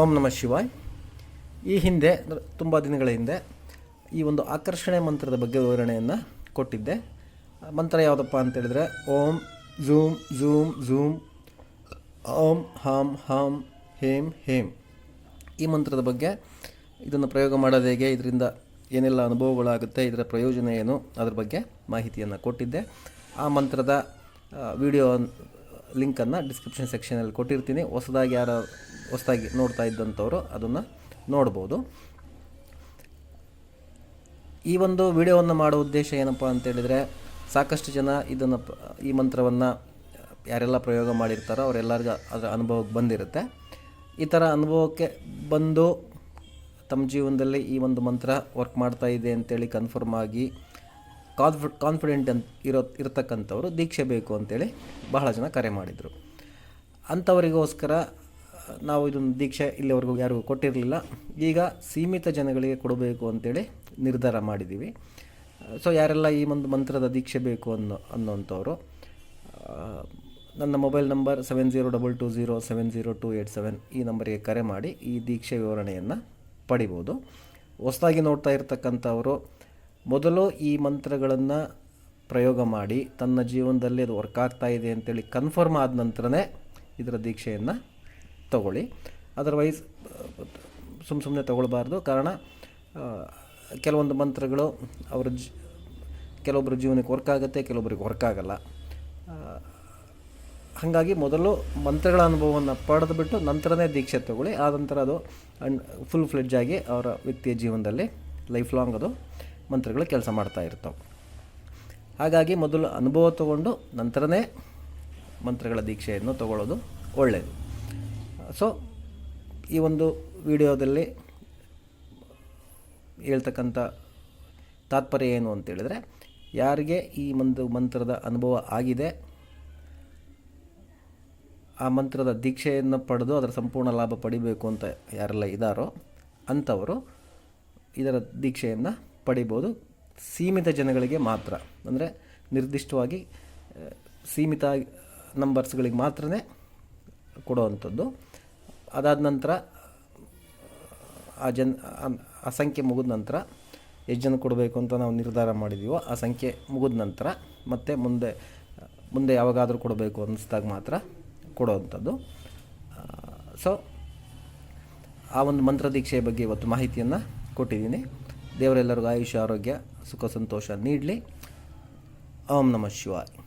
ಓಂ ನಮಃ ಶಿವಾಯ್. ಈ ಹಿಂದೆ, ತುಂಬ ದಿನಗಳ ಹಿಂದೆ ಈ ಒಂದು ಆಕರ್ಷಣೆ ಮಂತ್ರದ ಬಗ್ಗೆ ವಿವರಣೆಯನ್ನು ಕೊಟ್ಟಿದ್ದೆ. ಮಂತ್ರ ಯಾವುದಪ್ಪ ಅಂತ ಹೇಳಿದ್ರೆ, ಓಂ ಝೂಮ್ ಝೂಮ್ ಝೂಮ್ ಓಂ, ಹಾಂ ಹಾಂ ಹೇಮ್ ಹೇಮ್ ಈ ಮಂತ್ರದ ಬಗ್ಗೆ ಇದನ್ನು ಪ್ರಯೋಗ ಮಾಡೋದು ಹೇಗೆ, ಇದರಿಂದ ಏನೆಲ್ಲ ಅನುಭವಗಳಾಗುತ್ತೆ, ಇದರ ಪ್ರಯೋಜನ ಏನು, ಅದ್ರ ಬಗ್ಗೆ ಮಾಹಿತಿಯನ್ನು ಕೊಟ್ಟಿದ್ದೆ. ಆ ಮಂತ್ರದ ವಿಡಿಯೋ ಲಿಂಕನ್ನು ಡಿಸ್ಕ್ರಿಪ್ಷನ್ ಸೆಕ್ಷನಲ್ಲಿ ಕೊಟ್ಟಿರ್ತೀನಿ. ಹೊಸದಾಗಿ ಯಾರು, ಹೊಸದಾಗಿ ನೋಡ್ತಾ ಇದ್ದಂಥವ್ರು ಅದನ್ನು ನೋಡ್ಬೋದು. ಈ ಒಂದು ವಿಡಿಯೋವನ್ನು ಮಾಡೋ ಉದ್ದೇಶ ಏನಪ್ಪ ಅಂತೇಳಿದರೆ ಸಾಕಷ್ಟು ಜನ ಇದನ್ನು ಈ ಮಂತ್ರವನ್ನು ಯಾರೆಲ್ಲ ಪ್ರಯೋಗ ಮಾಡಿರ್ತಾರೋ ಅವರೆಲ್ಲರಿಗೂ ಅದರ ಅನುಭವಕ್ಕೆ ಬಂದಿರುತ್ತೆ. ಈ ಥರ ಅನುಭವಕ್ಕೆ ಬಂದು ತಮ್ಮ ಜೀವನದಲ್ಲಿ ಈ ಒಂದು ಮಂತ್ರ ವರ್ಕ್ ಮಾಡ್ತಾ ಇದೆ ಅಂತೇಳಿ ಕನ್ಫರ್ಮ್ ಆಗಿ ಕಾನ್ಫಿ, ಕಾನ್ಫಿಡೆಂಟ್ ಅಂತ ಇರೋ, ಇರತಕ್ಕಂಥವ್ರು ದೀಕ್ಷೆ ಬೇಕು ಅಂತೇಳಿ ಬಹಳ ಜನ ಕರೆ ಮಾಡಿದರು. ಅಂಥವರಿಗೋಸ್ಕರ, ನಾವು ಇದೊಂದು ದೀಕ್ಷೆ ಇಲ್ಲಿವರೆಗೂ ಯಾರಿಗೂ ಕೊಟ್ಟಿರಲಿಲ್ಲ. ಈಗ ಸೀಮಿತ ಜನಗಳಿಗೆ ಕೊಡಬೇಕು ಅಂತೇಳಿ ನಿರ್ಧಾರ ಮಾಡಿದ್ದೀವಿ. ಸೊ, ಯಾರೆಲ್ಲ ಈ ಒಂದು ಮಂತ್ರದ ದೀಕ್ಷೆ ಬೇಕು ಅನ್ನೋ, ಅನ್ನೋಂಥವ್ರು ನನ್ನ mobile number seven zero double two zero seven zero two eight seven ಈ ನಂಬರಿಗೆ ಕರೆ ಮಾಡಿ ಈ ದೀಕ್ಷೆ ವಿವರಣೆಯನ್ನು ಪಡಿಬೋದು. ಹೊಸದಾಗಿ ನೋಡ್ತಾ ಇರ್ತಕ್ಕಂಥವರು ಮೊದಲು ಈ ಮಂತ್ರಗಳನ್ನು ಪ್ರಯೋಗ ಮಾಡಿ ತನ್ನ ಜೀವನದಲ್ಲಿ ಅದು ವರ್ಕ್ ಆಗ್ತಾ ಇದೆ ಅಂತೇಳಿ ಕನ್ಫರ್ಮ್ ಆದ ನಂತರನೇ ಇದರ ದೀಕ್ಷೆಯನ್ನು ತಗೊಳ್ಳಿ. ಅದರ್ವೈಸ್ ಸುಮ್ಮ ಸುಮ್ಮನೆ ತಗೊಳ್ಬಾರ್ದು. ಕಾರಣ ಕೆಲವೊಂದು ಮಂತ್ರಗಳು ಅವರ ಜ್ ಕೆಲವೊಬ್ಬರ ಜೀವನಕ್ಕೆ ವರ್ಕ್ ಆಗುತ್ತೆ ಕೆಲವೊಬ್ಬರಿಗೆ ವರ್ಕ್ ಆಗಲ್ಲ. ಹಾಗಾಗಿ ಮೊದಲು ಮಂತ್ರಗಳ ಅನುಭವವನ್ನು ಪಡೆದುಬಿಟ್ಟು ನಂತರನೇ ದೀಕ್ಷೆ ತಗೊಳ್ಳಿ. ಆ ನಂತರ ಅದು ಅಂಡ್ ಫುಲ್ ಫ್ಲೆಡ್ಜ್ ಆಗಿ ಅವರ ವ್ಯಕ್ತಿಯ ಜೀವನದಲ್ಲಿ ಲೈಫ್ ಲಾಂಗ್ ಅದು. ಮಂತ್ರಗಳು ಕೆಲಸ ಮಾಡ್ತಾ ಇರ್ತವೆ. ಹಾಗಾಗಿ ಮೊದಲು ಅನುಭವ ತಗೊಂಡು ನಂತರನೇ ಮಂತ್ರಗಳ ದೀಕ್ಷೆಯನ್ನು ತಗೊಳ್ಳೋದು ಒಳ್ಳೆಯದು ಸೊ ಈ ಒಂದು ವಿಡಿಯೋದಲ್ಲಿ ಹೇಳ್ತಕ್ಕಂಥ ತಾತ್ಪರ್ಯ ಏನು ಅಂತೇಳಿದರೆ ಯಾರಿಗೆ ಈ ಒಂದು ಮಂತ್ರದ ಅನುಭವ ಆಗಿದೆ, ಆ ಮಂತ್ರದ ದೀಕ್ಷೆಯನ್ನು ಪಡೆದು ಅದರ ಸಂಪೂರ್ಣ ಲಾಭ ಪಡಿಬೇಕು ಅಂತ ಯಾರೆಲ್ಲ ಇದ್ದಾರೋ ಅಂಥವರು ಇದರ ದೀಕ್ಷೆಯನ್ನು ಪಡಿಬೋದು. ಸೀಮಿತ ಜನಗಳಿಗೆ ಮಾತ್ರ. ಅಂದರೆ ನಿರ್ದಿಷ್ಟವಾಗಿ ಸೀಮಿತ ನಂಬರ್ಸ್ಗಳಿಗೆ ಮಾತ್ರ ಕೊಡುವಂಥದ್ದು. ಅದಾದ ನಂತರ, ಆ ಜನ, ಆ- ಸಂಖ್ಯೆ ಮುಗಿದ ನಂತರ ಎಷ್ಟು ಜನ ಕೊಡಬೇಕು ಅಂತ ನಾವು ನಿರ್ಧಾರ ಮಾಡಿದ್ದೀವೋ ಆ ಸಂಖ್ಯೆ ಮುಗಿದ ನಂತರ ಮತ್ತೆ ಮುಂದೆ ಮುಂದೆ ಯಾವಾಗಾದರೂ ಕೊಡಬೇಕು ಅನ್ನಿಸ್ದಾಗ ಮಾತ್ರ ಕೊಡುವಂಥದ್ದು. ಸೊ ಆ ಒಂದು ಮಂತ್ರ ದೀಕ್ಷೆಯ ಬಗ್ಗೆ ಇವತ್ತು ಮಾಹಿತಿಯನ್ನು ಕೊಟ್ಟಿದ್ದೀನಿ. ದೇವರೆಲ್ಲರಿಗೂ ಆಯುಷ್ಯ ಆರೋಗ್ಯ ಸುಖ ಸಂತೋಷ ನೀಡಲಿ. ಓಂ ನಮಃ ಶಿವಾಯ್.